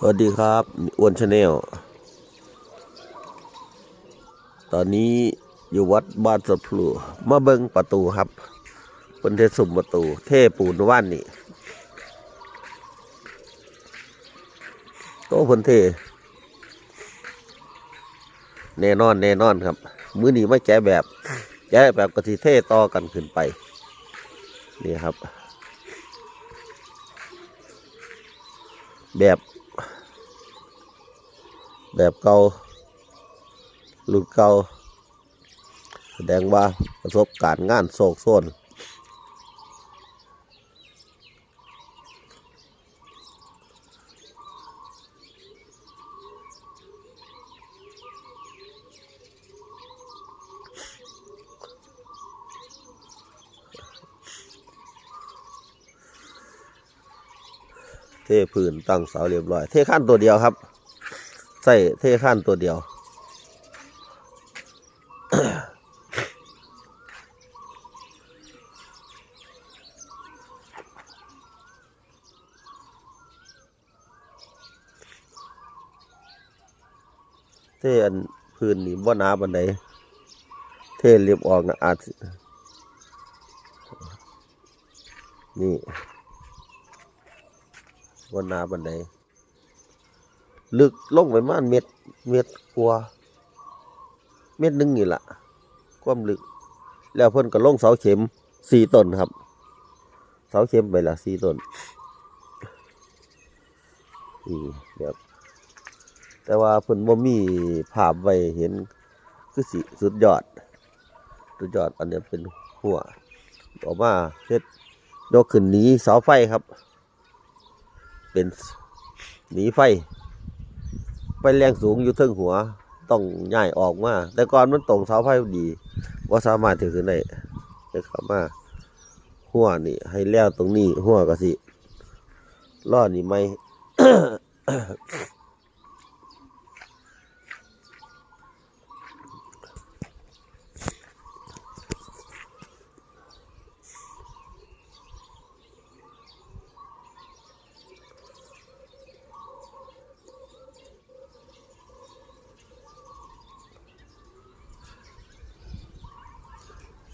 สวัสดีครับอ้วนชาแนลตอนนี้อยู่วัดบ้านสะพลูมาเบิงประตูครับเป็นเทสุ่มประตู เทปูนว่านนี่โตเพิ่นเท แน่นอนแน่นอนครับ มือนี้ไม่แกะแบบแกะแบบกะทิเทต่อกันขึ้นไป นี่ครับ แบบ แบบเก่ารุ่นเก่าแสดงว่าประสบการณ์งานโศกโซนเทพื้นตั้งเสาเรียบร้อย เทขั้นตัวเดียวครับ ใส่เทขั้นตัวเดียว เทอันพื้นนี่บ่หนาบันไดเทเรียบออกนะอาจนี่บ่หนาบันได ลึกลงไประมาณเม็ดเม็ดกว่าเม็ดหนึงนี่ละความลึก แล้วเพิ่นก็ลงเสาเข็มสี่ต้นครับ เสาเข็มไปละสี่ต้นนี่แบบแต่ว่าเพิ่นบ่มีภาพไว้เห็น คือสิสุดยอด สุดยอดอันนี้เป็นหัวออกมาเฮ็ดยกขึ้นหนีเสาไฟครับ เป็นหนีไฟ ไปแรงสูงอยู่เทิงหัว ต้องย้ายออกมา แต่ก่อนมันตรงเสาไฟดีว่าสามารถถึงขึ้นได้จะข้ามาหัวนี่ ให้แล้วตรงนี้หัวก็สิรอดนี่ไม่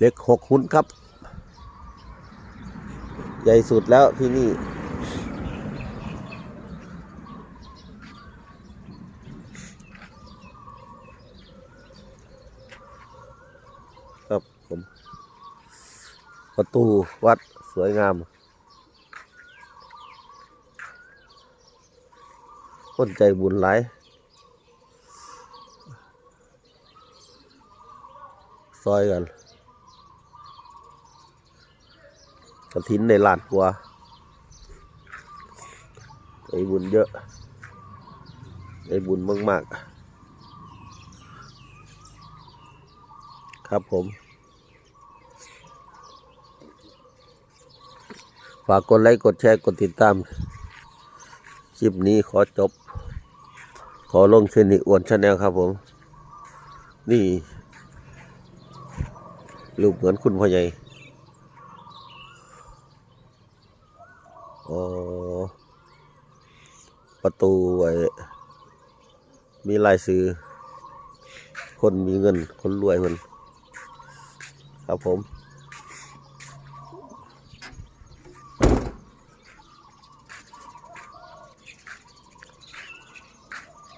เล็กหกหุ่นครับ ใหญ่สุดแล้วที่นี่ ครับผม ประตูวัดสวยงาม คนใจบุญหลายซอยกัน กระถินในลานกว่าใจบุญเยอะใจบุญมากๆ ครับผม ฝากกดไลค์ กดแชร์ กดติดตาม คลิปนี้ขอจบ ขอลงเชนิอ้วนชาแนลครับผม นี่รูปเหมือนคุณพ่อใหญ่ อ๋อ ประตูไอ้มีลายซื้อ คนมีเงิน คนรวยมันครับผม